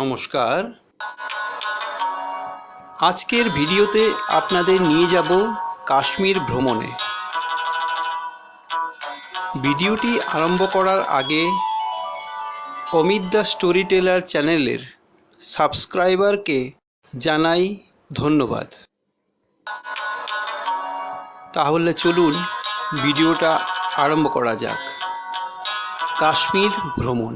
নমস্কার। আজকের ভিডিওতে আপনাদের নিয়ে যাব কাশ্মীর ভ্রমণে। ভিডিওটি আরম্ভ করার আগে অমিত দ্য স্টোরি টেলার চ্যানেলের সাবস্ক্রাইবারকে জানাই ধন্যবাদ। তাহলে চলুন ভিডিওটা আরম্ভ করা যাক। কাশ্মীর ভ্রমণ।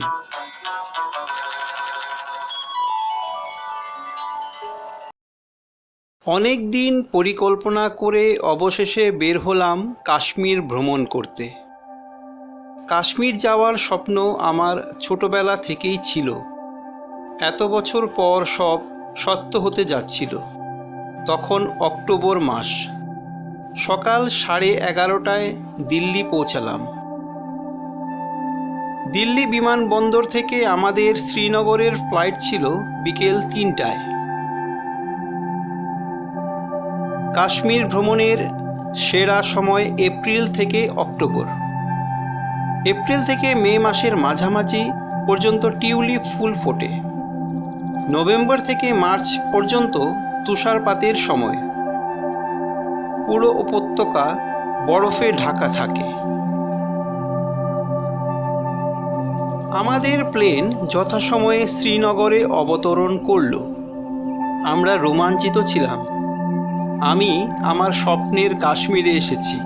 অনেক দিন পরিকল্পনা করে অবশেষে বের হলাম কাশ্মীর ভ্রমণ করতে। কাশ্মীর যাওয়ার স্বপ্ন আমার ছোটবেলা থেকেই ছিল। এত বছর পর সব সত্য হতে যাচ্ছিল। তখন অক্টোবর মাস। সকাল সাড়ে এগারোটায় দিল্লি পৌঁছালাম। দিল্লি বিমানবন্দর থেকে আমাদের শ্রীনগরের ফ্লাইট ছিল বিকেল তিনটায়। কাশ্মীর ভ্রমণের সেরা সময় এপ্রিল থেকে অক্টোবর। এপ্রিল থেকে মে মাসের মাঝামাঝি পর্যন্ত টিউলিপ ফুল ফোটে। নভেম্বর থেকে মার্চ পর্যন্ত তুষারপাতের সময়। পুরো উপত্যকা বরফে ঢাকা থাকে। আমাদের প্লেন যথাসময়ে শ্রীনগরে অবতরণ করল। আমরা রোমাঞ্চিত ছিলাম। আমি আমার স্বপ্নের কাশ্মীরে এসেছি।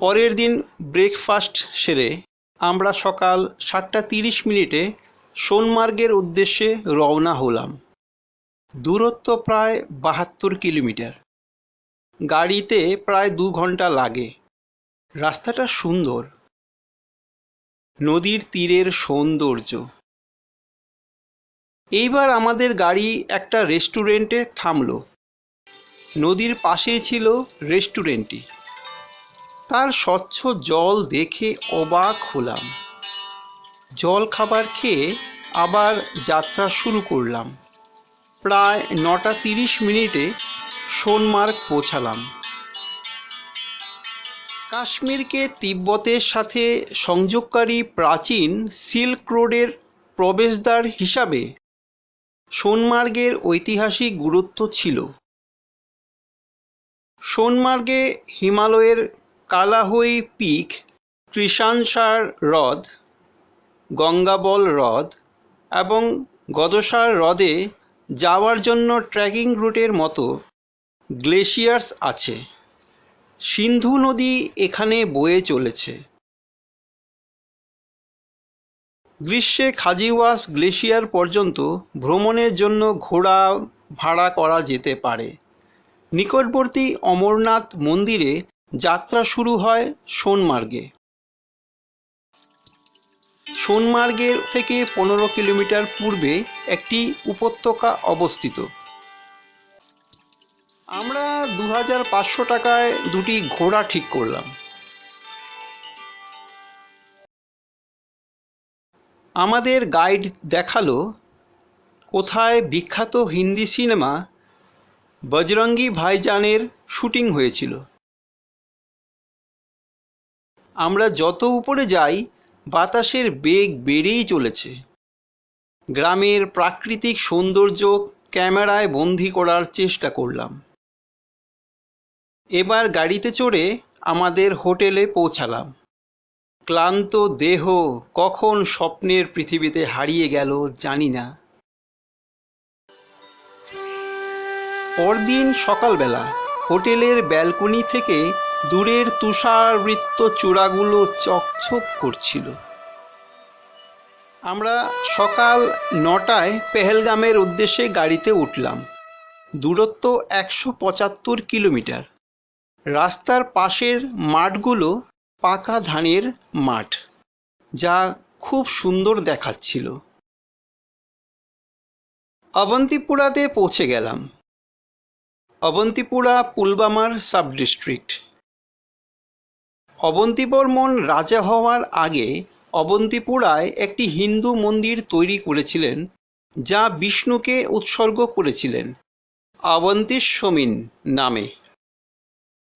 পরের দিন ব্রেকফাস্ট সেরে আমরা সকাল সাতটা তিরিশ মিনিটে সোনমার্গের উদ্দেশ্যে রওনা হলাম। দূরত্ব প্রায় বাহাত্তর কিলোমিটার। গাড়িতে প্রায় দু ঘণ্টা লাগে। রাস্তাটা সুন্দর। নদীর তীরের সৌন্দর্য। এইবার আমাদের গাড়ি একটা রেস্টুরেন্টে থামলো। নদীর পাশেই ছিল রেস্টুরেন্টটি। তার স্বচ্ছ জল দেখে অবাক হলাম। জল খাবার খেয়ে আবার যাত্রা শুরু করলাম। প্রায় নটা তিরিশ মিনিটে সোনমার্গ পৌঁছালাম। কাশ্মীরকে তিব্বতের সাথে সংযোগকারী প্রাচীন সিল্ক রোডের প্রবেশদ্বার হিসাবে সোনমার্গের ঐতিহাসিক গুরুত্ব ছিল। সোনমার্গে হিমালয়ের কালাহই পিক কৃষাণসার হ্রদ, গঙ্গাবল হ্রদ এবং গদসার হ্রদে যাওয়ার জন্য ট্রেকিং রুটের মতো গ্লেশিয়ার্স আছে। সিন্ধু নদী এখানে বয়ে চলেছে। গ্রীষ্মে খাজিওয়াস গ্লেশিয়ার পর্যন্ত ভ্রমণের জন্য ঘোড়া ভাড়া করা যেতে পারে। নিকটবর্তী অমরনাথ মন্দিরে যাত্রা শুরু হয় সোনমার্গে। সোনমার্গের থেকে পনেরো কিলোমিটার পূর্বে একটি উপত্যকা অবস্থিত। আমরা দু হাজার পাঁচশো টাকায় দুটি ঘোড়া ঠিক করলাম। আমাদের গাইড দেখাল কোথায় বিখ্যাত হিন্দি সিনেমা বজরঙ্গি ভাইজানের শুটিং হয়েছিল। আমরা যত উপরে যাই, বাতাসের বেগ বেড়েই চলেছে। গ্রামের প্রাকৃতিক সৌন্দর্য ক্যামেরায় বন্দি করার চেষ্টা করলাম। এবার গাড়িতে চড়ে আমাদের হোটেলে পৌঁছালাম। ক্লান্ত দেহ কখন স্বপ্নের পৃথিবীতে হারিয়ে গেল জানি না। পরদিন সকালবেলা হোটেলের ব্যালকনি থেকে দূরের তুষারবৃত্ত চূড়াগুলো চকচক করছিল। আমরা সকাল নটায় পেহেলগামের উদ্দেশ্যে গাড়িতে উঠলাম। দূরত্ব একশো পঁচাত্তর কিলোমিটার। রাস্তার পাশের মাঠগুলো পাকা ধানের মাঠ, যা খুব সুন্দর দেখাচ্ছিল। অবন্তিপুরাতে পৌঁছে গেলাম। অবন্তিপুরা পুলবামার সাব ডিস্ট্রিক্ট অবন্তিবর্মন রাজা হওয়ার আগে অবন্তিপুরায় একটি হিন্দু মন্দির তৈরি করেছিলেন, যা বিষ্ণুকে উৎসর্গ করেছিলেন, অবন্তিস্বমিন নামে।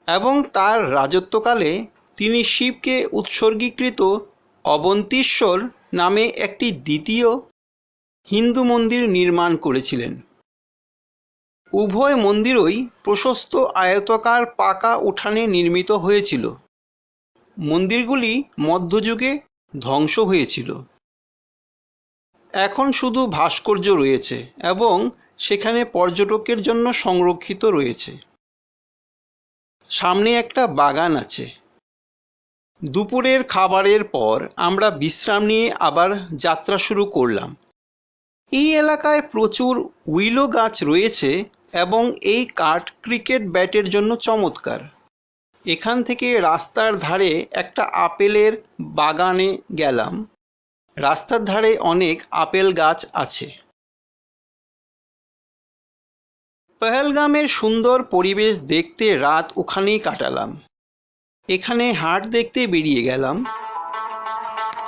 এবং তার রাজত্বকালে তিনি শিবকে উৎসর্গীকৃত অবন্তীশ্বর নামে একটি দ্বিতীয় হিন্দু মন্দির নির্মাণ করেছিলেন। উভয় মন্দিরই প্রশস্ত আয়তাকার পাকা উঠানে নির্মিত হয়েছিল। মন্দিরগুলি মধ্যযুগে ধ্বংস হয়েছিল। এখন শুধু ভাস্কর্য রয়েছে এবং সেখানে পর্যটকের জন্য সংরক্ষিত রয়েছে। সামনে একটা বাগান আছে। দুপুরের খাবারের পর আমরা বিশ্রাম নিয়ে আবার যাত্রা শুরু করলাম। এই এলাকায় প্রচুর উইলো গাছ রয়েছে এবং এই কাঠ ক্রিকেট ব্যাটের জন্য চমৎকার। এখান থেকে রাস্তার ধারে একটা আপেলের বাগানে গেলাম। রাস্তার ধারে অনেক আপেল গাছ আছে। পহেলগামের সুন্দর পরিবেশ দেখতে রাত ওখানেই কাটালাম। এখানে হাট দেখতে বেরিয়ে গেলাম।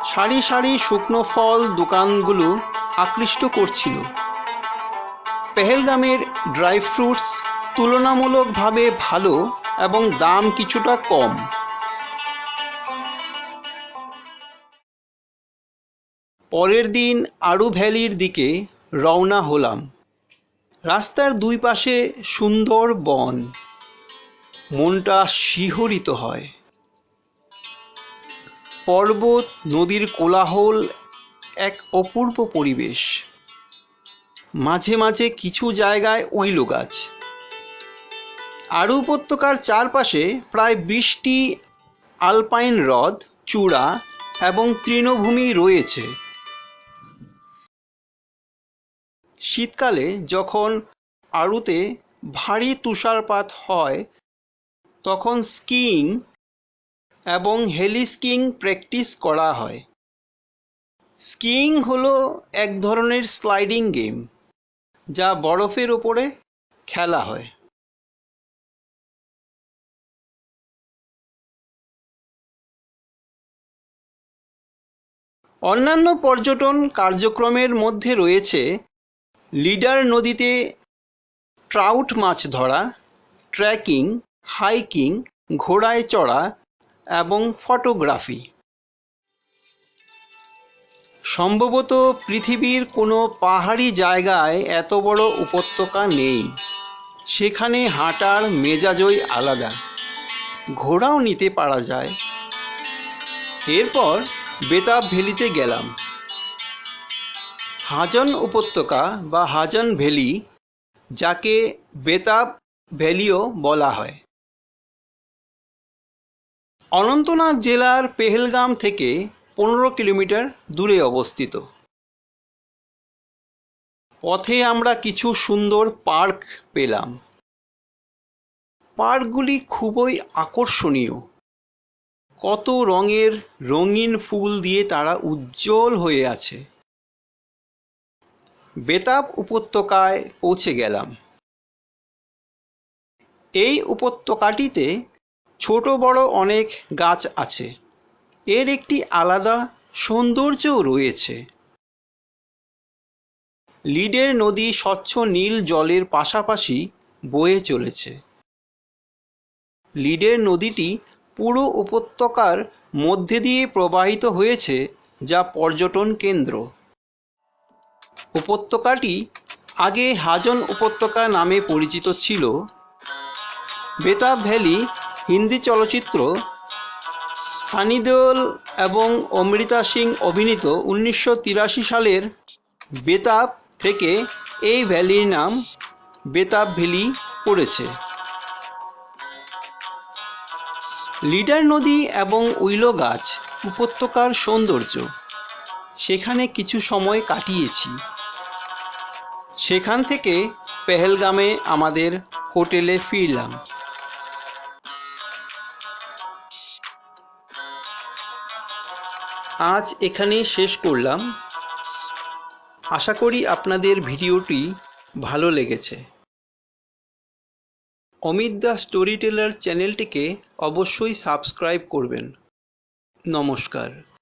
সারি সারি শুকনো ফল দোকানগুলো আকৃষ্ট করছিল। পেহেলগামের ড্রাই ফ্রুটস তুলনামূলকভাবে ভালো এবং দাম কিছুটা কম। পরের দিন আরু ভ্যালির দিকে রওনা হলাম। রাস্তার দুই পাশে সুন্দর বন। মনটা শিহরিত হয়। পর্বত, নদীর কোলাহল, এক অপূর্ব পরিবেশ। মাঝে মাঝে কিছু জায়গায় ওইল গাছ। আরু উপত্যকার চারপাশে প্রায় বৃষ্টি আলপাইন হ্রদ, চূড়া এবং তৃণভূমি রয়েছে। শীতকালে যখন আড়ুতে ভারী তুষারপাত হয় তখন স্কিইং এবং হেলি স্কিইং প্র্যাকটিস করা হয়। স্কিইং হলো এক ধরনের স্লাইডিং গেম যা বরফের ওপরে খেলা হয়। অন্যান্য পর্যটন কার্যক্রমের মধ্যে রয়েছে লিডার নদীতে ট্রাউট মাছ ধরা ট্রেকিং হাইকিং, ঘোড়ায় চড়া এবং ফটোগ্রাফি। সম্ভবত পৃথিবীর কোনো পাহাড়ি জায়গায় এত বড় উপত্যকা নেই। সেখানে হাঁটার মেজাজই আলাদা। ঘোড়াও নিতে পারা যায়। এরপর বেতাব ভ্যালিতে গেলাম। হাজন উপত্যকা বা হাজন ভ্যালি, যাকে বেতাব ভ্যালিও বলা হয়। অনন্তনাগ জেলার পেহেলগাম থেকে পনেরো কিলোমিটার দূরে অবস্থিত। পথে আমরা কিছু সুন্দর পার্ক পেলাম। পার্কগুলি খুবই আকর্ষণীয়। কত রঙের রঙিন ফুল দিয়ে তারা উজ্জ্বল হয়ে আছে। বেতাব উপত্যকায় পৌঁছে গেলাম। এই উপত্যকাটিতে ছোট বড় অনেক গাছ আছে। এর একটি আলাদা সৌন্দর্যও রয়েছে। লিডের নদী স্বচ্ছ নীল জলের পাশাপাশি বয়ে চলেছে। লিডের নদীটি পুরো উপত্যকার মধ্যে দিয়ে প্রবাহিত হয়েছে যা পর্যটন কেন্দ্র। উপত্যকাটি আগে হাজন উপত্যকা নামে পরিচিত ছিল। বেতাব ভ্যালি হিন্দি চলচ্চিত্র সানি দেওল এবং অমৃতা সিং অভিনীত উনিশশো তিরাশি সালের বেতাব থেকে এই ভ্যালির নাম বেতাব ভ্যালি পড়েছে। লিডার নদী এবং উইলো গাছ উপত্যকার সৌন্দর্য। সেখানে কিছু সময় কাটিয়েছি। সেখান থেকে পেহেলগামে আমাদের হোটেলে ফিরলাম। আজ এখানে শেষ করলাম। আশা করি আপনাদের ভিডিওটি ভালো লেগেছে। অমিত দা স্টোরি টেলার চ্যানেলটিকে অবশ্যই সাবস্ক্রাইব করবেন। নমস্কার।